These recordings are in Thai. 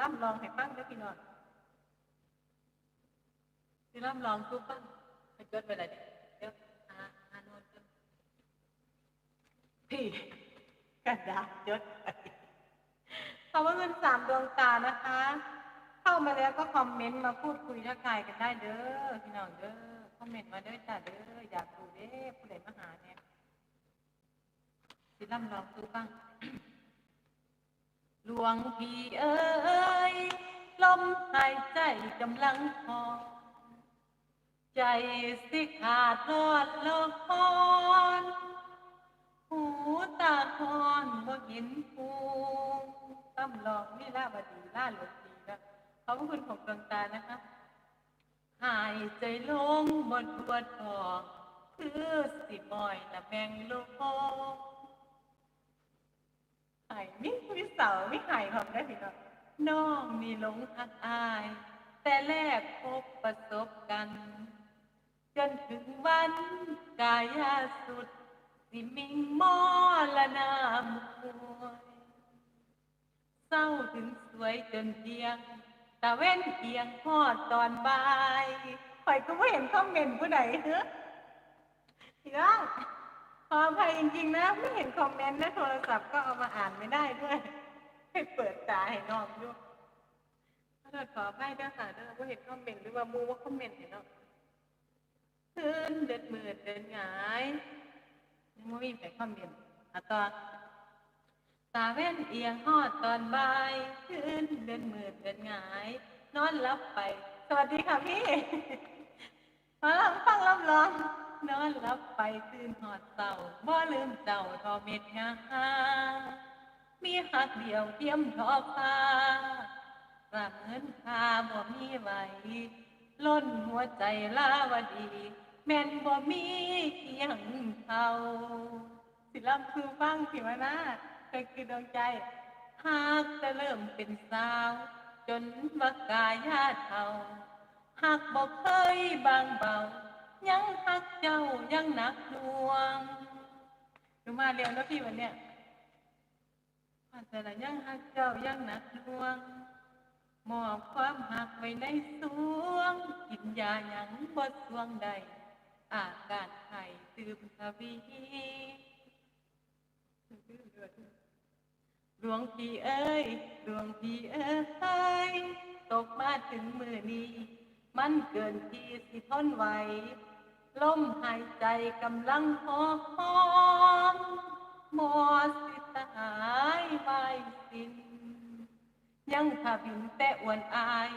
ล่ำลองให้ฟังเด้อพี่น้องสิล่ำลองสู้ฟังให้จดไปเลยเดี๋ยวอาอานโน้ตเด้อพี่กระดาษจดไปคำว่าเงินสามดวงตานะคะ เข้ามาแล้วก็คอมเมนต์มาพูดคุยทักทายกันได้เด้อพี่น้องเด้อคอมเมนต์มาเด้อจ้าเด้ออยากดูเด้อผู้ใดมาหาเนี่ยสิล่ำลองสู้ฟัง หลวงพี่เอ้ยลมหายใจกำลังพอ ใจสิขาดทอดลกพรหูตาคอนบ่เห็นภูตั้มลองนี่ล่าบดีล่าหลวงดีนะขอบคุณของดวงตานะคะ หายใจลงบนปวดทองคือสิบอยนะแมงโลกไห้มิ มีเสามิไห่ผมได้พี่น้องน้องมีหลงทักอาย แต่แรกพบประสบกัน จนถึงวันกายาสุด สิมิงมอละนามควยเศร้าถึงสวยจนเที่ยงตะเว้นเอียงพอดตอนบ่ายข่อยก็ไม่เห็นคอมเมนต์ผู้ใดเนอะพี่น้องขออภัยจริงๆนะ ไม่เห็นคอมเมนต์นะโทรศัพท์ก็เอามาอ่านไม่ได้ด้วย ให้เปิดตาให้น้องด้วยขอโทษขออภัยด้วยค่ะเด้อว่าเห็นคอมเมนต์หรือว่ามูว่าคอมเมนต์เห็นเนาะคืนเดินมืดเดินหงายยังไม่มีใครคอมเมนต์อะต่อตาเว้นเอียงหอดตอนบ่ายคืนเดินมืดเดินหงาย นอนหลับไป สวัสดีค่ะพี่มาลองฟังลำลองนอนหลับไปตื่นหอดเศร้าบ่ลืมเจ้าทอเม็ดงา มีหักเดียวเทียมทอฟ้าร่างเงินคาบ่มีไหวล้นหัวใจลาวดี แม่นบ่มีเอียงเขาสิลำคือฟังสิวนาเคยคือดวงใจหากจะเริ่มเป็นสาว จนว่ากายาเทาหากบอกเคยบางเบา ยังหักเจ้ายังหนักหน่วงหนูมาเร็วนะพี่วันเนี้ย ว่าแต่ละยังหักเจ้ายังหนักหน่วงมอบความหักไว้ในสวง กินยาหยังบดสวงใด อาการไข้ตืมทวีหลวงพี่เอ้ยหลวงพี่เอ้ยตกมาถึงมือนี้ มันเกินที่สิทนไหวลมหายใจกำลังหอหอมหมอสิตา สิ้น ยังถ้าบินแต่อวนอาย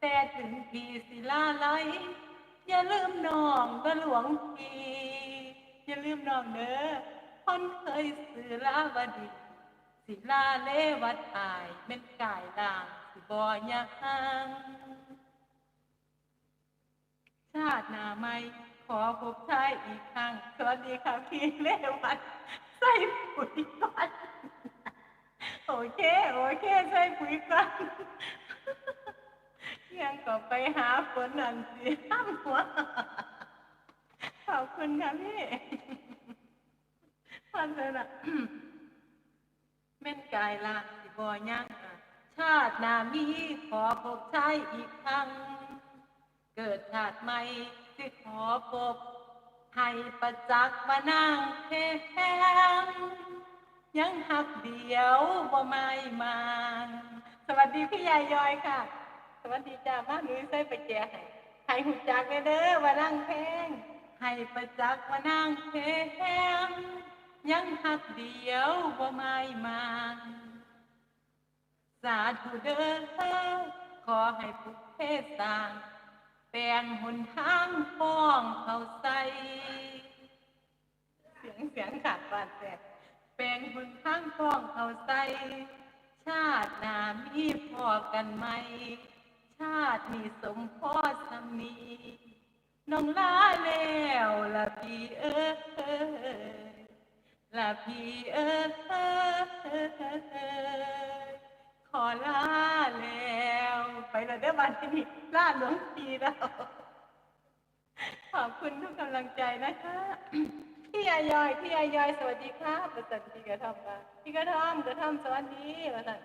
แต่ถึงพี่สิลาไหลอย่าลืมน้องก็หลวงพี่อย่าลืมน้องเด้อคนเคยสื่อลาวดี สิลาเลวัดอายเป็นกายด่างสิบ่ยังชาติหน้าไม่ขอพบชายอีกครั้งสวัสดีค่ะพี่เลวัตใส่ปุ๋ยก่อน โอเค โอเคใส่ปุ๋ยก่อนยังก็ไปหาฝนนั่นสิห้ามหัวขอบคุณค่ะพี่พันเลยนะแม่นกายลาสิบอย่างชาตินามีขอพบชายอีกครั้ง เกิดชาติใหม่ที่ขอพบให้ประจักษ์ว่านางแท้ง ยังหักเดียวบ่ไม่มางสวัสดีพี่ยายยอยค่ะ สวัสดีจ้ามาหนุ่ยใส่ไปแจกให้ให้หูจักเด้อว่านางแพงให้ประจักษ์ว่านางแพงยังหักเดียวบ่ไม่มางสาธุเด้อขอให้ผู้เพศสร้างแปลงหนทางฟ้องเขาใส่ เสียงเสียงขาดบาดแตก แปลงหนทางฟ้องเขาใส่ชาติหน้ามีพอกันไหม ชาตินี้สมพ่อสามีน้องลาแล้วละพี่เอ้ยละพี่เอ้ยขอลาแล้ว ไปแล้วเด้อบันนี่ลาหลวงพีแล้ว ขอบคุณทุกกำลังใจนะคะ พี่ยายอยพี่ยายอยสวัสดีครับประสันพี่กระทำมค่ะพี่กระทำกระทำสวัสดีประสัน